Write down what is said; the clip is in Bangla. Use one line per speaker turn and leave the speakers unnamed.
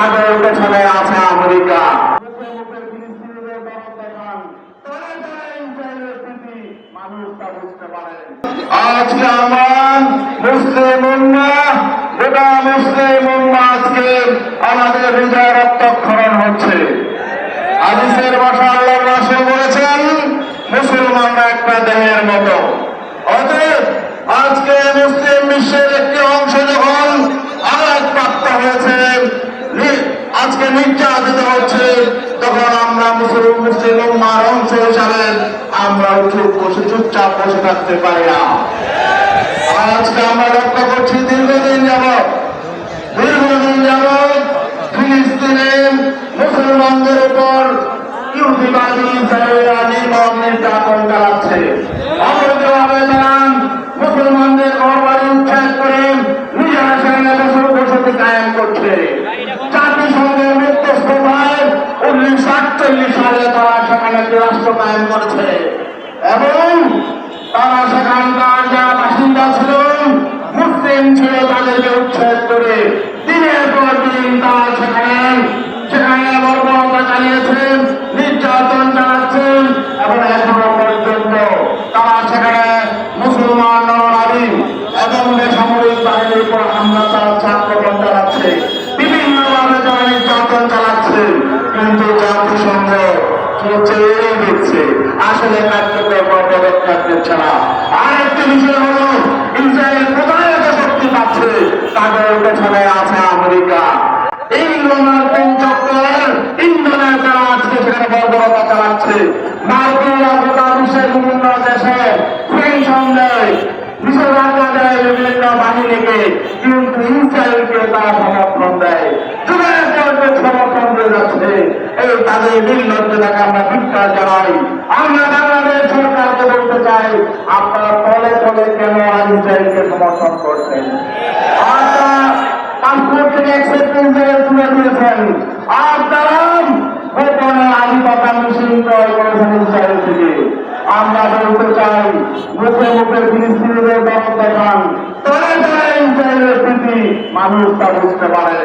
তাদের পেছনে আছে আমেরিকা। আজকে আমার মুসলিম গোটা মুসলিম আজকে আমাদের হৃদয় রক্তক্ষরণ হচ্ছে। হাদিসের ভাষা আল্লাহ রাসূল বলেছেন মুসলমানরা একটা দেহের মতো। অতএব আজকে মুসলিম বিশ্বের একটি অংশ যখন আঘাতপ্রাপ্ত হয়েছে নি- আজকে হচ্ছে, তখন আমরা মুসলিম মুসলিম উম্মার অংশ আমরা চুপ বসে চুপচাপ বসে থাকতে পারি না। উনিশশো আটচল্লিশ সালে তারা সেখানে একটি রাষ্ট্র কায়েম করেছে। এবং তারা সেখানকার যারা বাসিন্দা ছিল, মুসলিম ছিল, তাদেরকে উচ্ছেদ করে দিনের পর দিন তারা সেখানে সেখানে বর্বরতা চালিয়েছেন আসলে কার্যকর পদক্ষেপ নিচ্ছে না আরেকটি বিষয় হলো, ইসরায়েল কোথায় এত শক্তি পাচ্ছে তাদের পেছনে আছে আমেরিকা। এই রোনাল্ডিন চক্রের ইন্ধনে তারা আজকে সেখানে বর্বরতা চালাচ্ছে। মার্কিন গোটা বিশ্বের বিভিন্ন দেশে পেনশন দেয় নিষেধাজ্ঞা দেয় বিভিন্ন বাহিনীকে কিন্তু ইসরায়েলকে তারা সমর্থন দেয় যুগের পর যুগ সমর্থন দিয়ে যাচ্ছে এই তাদের নির্লজ্জতাকে আমরা ভিক্ষা জানাই। আমরা বাংলাদেশ সরকারকে বলতে চাই, আপনারা তলে তলে কেন ইসরায়েলকে সমর্থন করছেন? আপনারা পাসপোর্ট থেকে অ্যাকসেপ্টেন্সের তুলে দিয়েছেন। আপনারা গোপনে আধিপত্য মিশিং ক্রয় করেছেন ইসরায়েল থেকে। আমরা বলতে চাই, মুখে মুখে ফিলিস্তিনিদের দরদ দেখান। তলে তলে ইসরায়েলের প্রীতি মানুষ তা বুঝতে পারে।